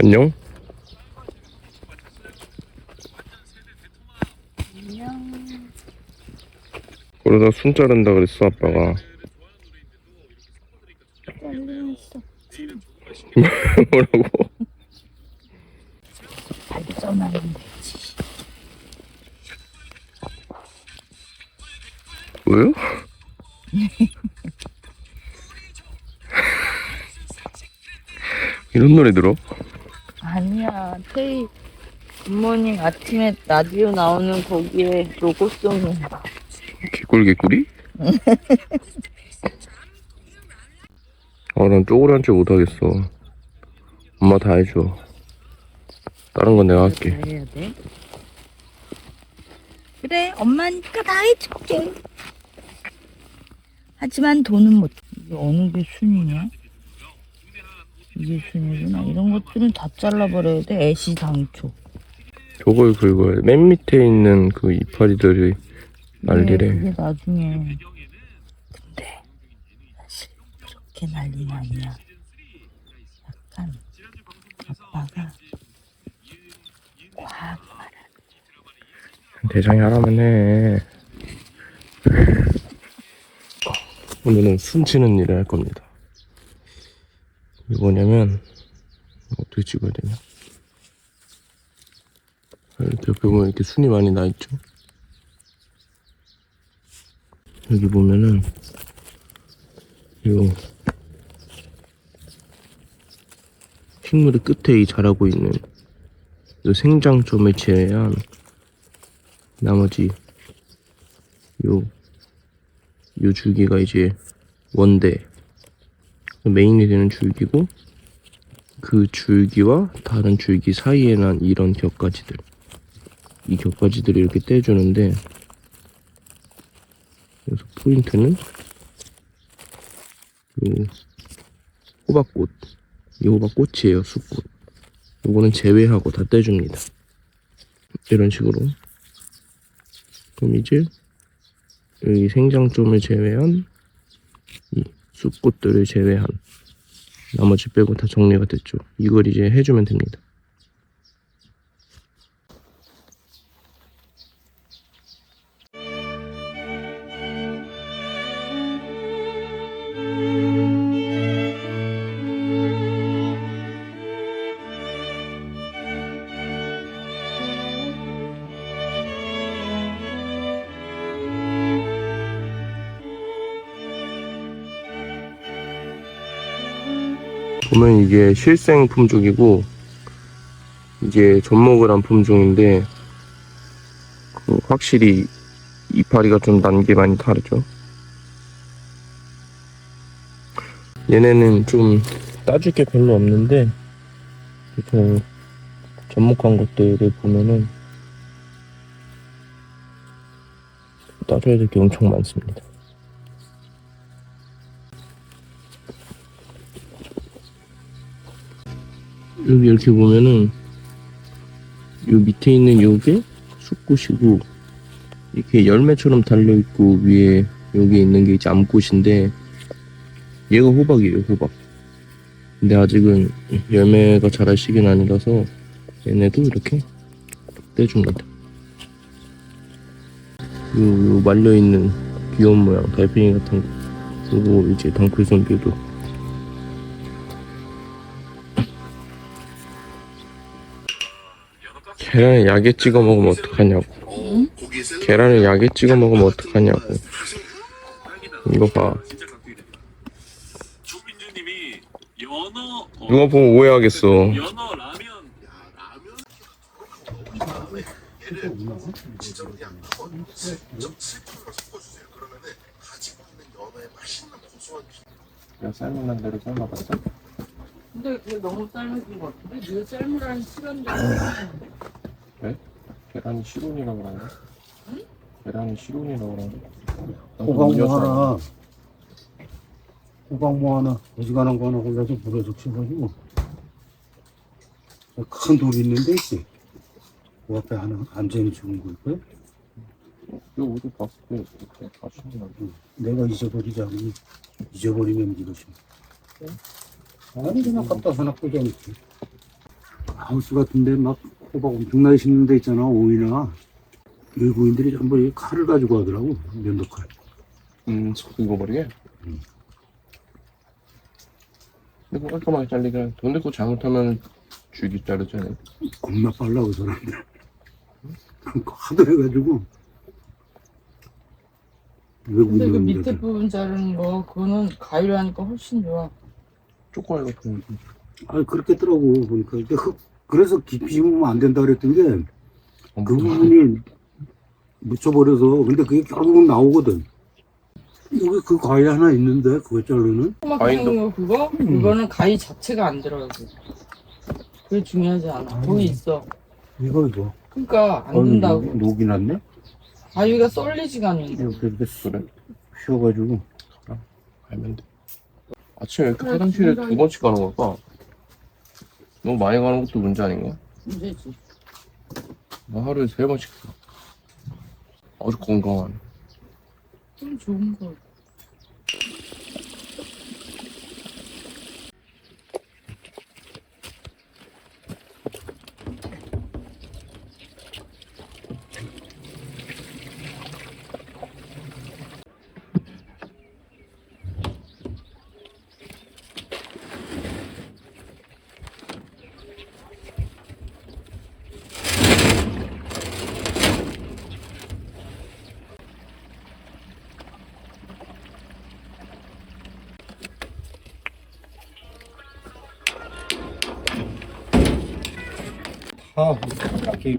안녕? 안녕. 그러다 순 자른다 그랬어 아빠가. 뭐라고? 왜요? 이런 노래 들어? 테이 굿모닝 아침에 라디오 나오는 거기에 로고송이야. 개꿀 개꿀이? 아난 쪼그란 줄 못하겠어 엄마 다 해줘 다른 건 내가 할게 다 해야 돼. 그래, 엄마니까 다 해줄게. 하지만 돈은 못. 이게 어느 게 순이냐? 이게 순이구나. 이런 것들은 다 잘라버려야 돼. 애시 당초. 저걸 긁어야 돼. 맨 밑에 있는 그 이파리들이 네, 그게 나중에. 근데 사실 그렇게 난리는 아니야. 약간 아빠가 과학 대장이 하라면 해 오늘은 숨치는 일을 할 겁니다 이게 뭐냐면 어떻게 찍어야 되냐? 이렇게 옆에 보면 이렇게 순이 많이 나 있죠? 여기 보면은 요 식물의 끝에 이 자라고 있는 요 생장점을 제외한 나머지 요, 요 줄기가 이제 원대 메인이 되는 줄기고 그 줄기와 다른 줄기 사이에 난 이런 격가지들 이 격가지들이 이렇게 떼주는데 그래서 포인트는 요 호박꽃 이 호박꽃이에요 숲꽃. 요거는 제외하고 다 떼줍니다. 이런 식으로. 그럼 이제 여기 생장점을 제외한 이 숲꽃들을 제외한 나머지 빼고 다 정리가 됐죠. 이걸 이제 해주면 됩니다. 보면 이게 실생 품종이고 이게 접목을 한 품종인데 그 확실히 이파리가 좀 난 게 많이 다르죠. 얘네는 좀 따줄 게 별로 없는데 보통 접목한 것들을 보면은 따줘야 될 게 엄청 많습니다. 여기 이렇게 보면은 요 밑에 있는 요게 쑥꽃이고 이렇게 열매처럼 달려있고 위에 여기 있는 게 이제 암꽃인데 얘가 호박이에요 호박. 근데 아직은 열매가 자랄 시기는 아니라서 얘네도 이렇게 떼줍니다. 요, 요 말려있는 귀여운 모양 달팽이 같은 거. 그리고 이제 덩쿨송비도 계란에 약에 찍어 먹으면 어떡하냐고. 계란을 약에 찍어 먹으면 어떡하냐고. 이거 봐. 어, 누가 보면 오해하겠어. 야, 삶은 대로 삶아봤어? 근데 그게 너무 삶아진 것 같은데? 네가 삶으라는 시간도 계란이 시론이라고 그러네. 계란이 시론이라고 그러네. 호박 뭐 하나. 호박 뭐 하나. 어지간한 거 하나 골라서 물에 적셔가지고. 큰 돌이 있는데 있지 그 앞에 하나 안전히 죽은 걸 거야 이거 어디 봤을 때 이렇게 맛있는 거. 응. 내가 잊어버리자고 잊어버리면 이것이 아니 그냥 갖다 하나 꽂아놓지 하우스 같은데 막 호박 엄청나게 심는 데 있잖아 오이나 외국인들이 전부 이 칼을 가지고 하더라고 면도칼 음, 속 익어버리게? 음. 근데 그 깔끔하게 잘리게. 근데 그거 잘못하면 줄기 자르잖아요. 겁나 빨라 그 사람들 하도 해가지고 근데 그 밑에 부분 자르는 거 그거는 가위로 하니까 훨씬 좋아. 쪼꼬리 같은 거. 아 그렇게 했더라고 보니까 근데 그- 그래서 깊이 심으면 안 된다 그랬던 게 어, 그 부분이 묻혀버려서 근데 그게 결국은 나오거든 여기 그 과일 하나 있는데 그거 자르는 거 그거? 그거는 가위 자체가 안 들어가고. 그게 중요하지 않아. 거기 있어. 이거 이거 그러니까 안 어, 된다고. 녹- 녹이 났네 가위가 썰리지가 않는데. 이렇게 이렇게 그래? 휘어가지고 알면 돼. 아침에 왜 이렇게 화장실에 두 번씩 가는 걸까? 너무 많이 가는 것도 문제 아닌가? 문제지. 나 하루에 세 번씩 가. 아주 건강한. 좀 좋은 거. 아 이렇게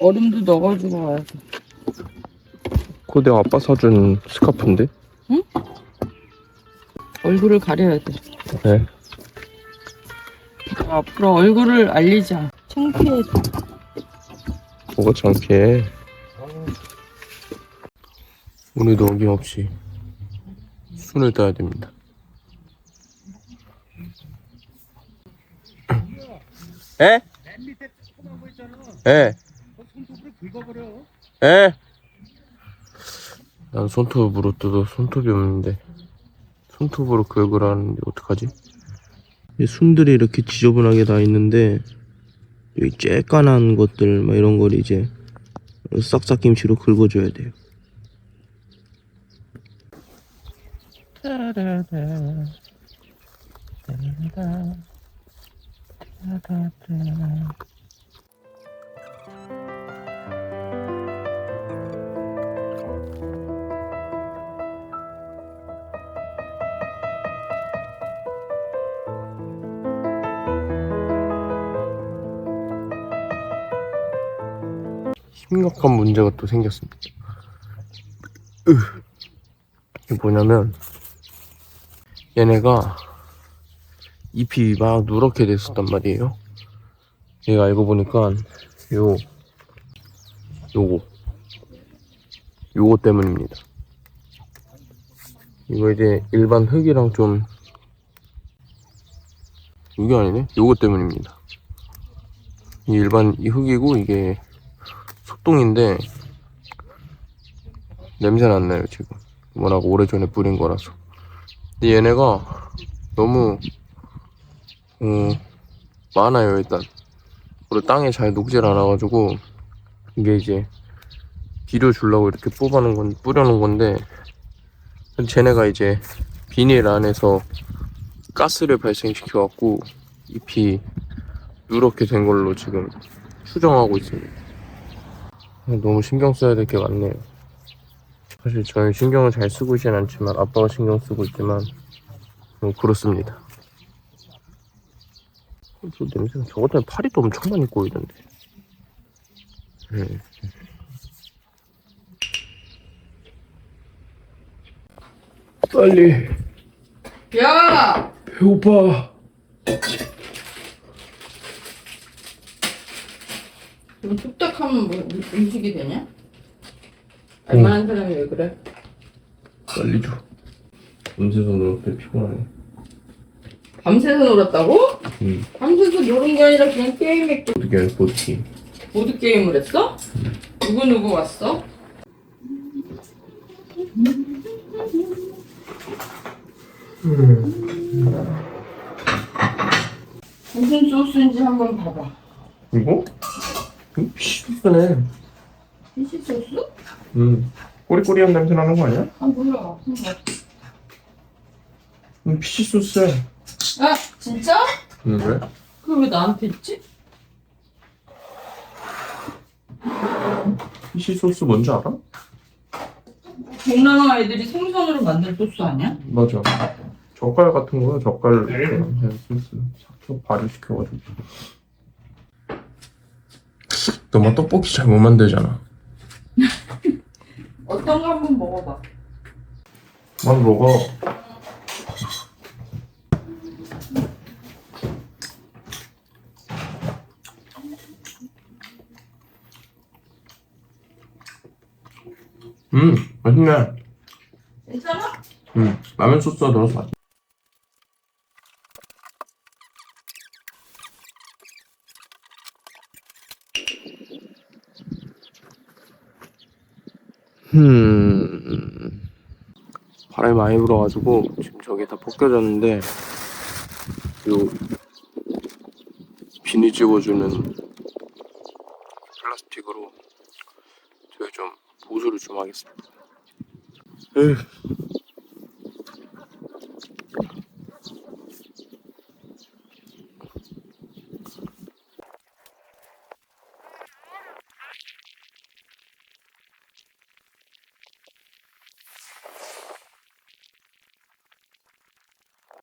얼음도 넣어가지고 와야지. 그거 내 아빠 사준 스카프인데? 얼굴을 가려야 돼. 네. 앞으로 얼굴을 알리자. 창피해. 뭐가 창피해. 오늘도 어김없이 순을 따야 됩니다. 에? 에? 에? 난 손톱으로 뜯어 손톱이 없는데 손톱으로 긁으라는데 어떡하지? 이 순들이 이렇게 지저분하게 다 있는데 여기 쬐깐한 것들 막 이런 걸 이제 싹싹 김치로 긁어줘야 돼요. 심각한 문제가 또 생겼습니다. 으. 이게 뭐냐면 얘네가 잎이 막 누렇게 됐었단 말이에요. 얘가 알고 보니까 요 요거 요거 때문입니다. 이거 이제 일반 흙이랑 좀 이게 아니네? 요거 때문입니다. 이 일반 이 흙이고 이게 소똥인데 냄새는 안 나요 지금. 워낙 오래전에 뿌린 거라서. 근데 얘네가 너무 어, 많아요 일단. 그리고 땅에 잘 녹질 않아가지고 이게 이제 비료 주려고 이렇게 뽑아놓은 건 뿌려놓은 건데 쟤네가 이제 비닐 안에서 가스를 발생시켜 갖고 잎이 누렇게 된 걸로 지금 추정하고 있습니다 너무 신경 써야 될 게 많네요. 사실 저는 신경을 잘 쓰고 있진 않지만 아빠가 신경 쓰고 있지만 뭐 그렇습니다. 저 냄새가 저것 때문에 팔이 또 엄청 많이 꼬이던데. 음. 빨리. 야! 배고파 이거 뚝딱하면 뭐 음식이 되냐? 알만한 사람이 왜 그래? 빨리 줘 밤새서 놀때 피곤하네 밤새서 놀았다고? 응 밤새서 노는 게 아니라 그냥 게임했고 어떻게 할 보티 보드 게임을 했어? 누구 누구 왔어? 무슨 소스인지 한번 봐봐. 이거? 피시소스네 피시 소스? 응 꼬리꼬리한 냄새 나는 거 아니야? 아 몰라. 응 피시 소스야 아 진짜? 응 왜? 그걸 왜 나한테 있지? 피시 소스 뭔지 알아? 동남아 애들이 생선으로 만든 소스 아니야? 맞아 젓갈 같은 거야 젓갈 그냥 소스 삭혀 발효시켜가지고 너만 떡볶이 잘 못 만들잖아 어떤 거 한번 먹어봐. 만 먹어 음 맛있네 괜찮아? 음 라면 소스가 들어서 맛있 바람이 많이 불어가지고 지금 저게 다 벗겨졌는데 요 비닐 찍어주는 플라스틱으로 저희 좀 보수를 좀 하겠습니다. 에휴,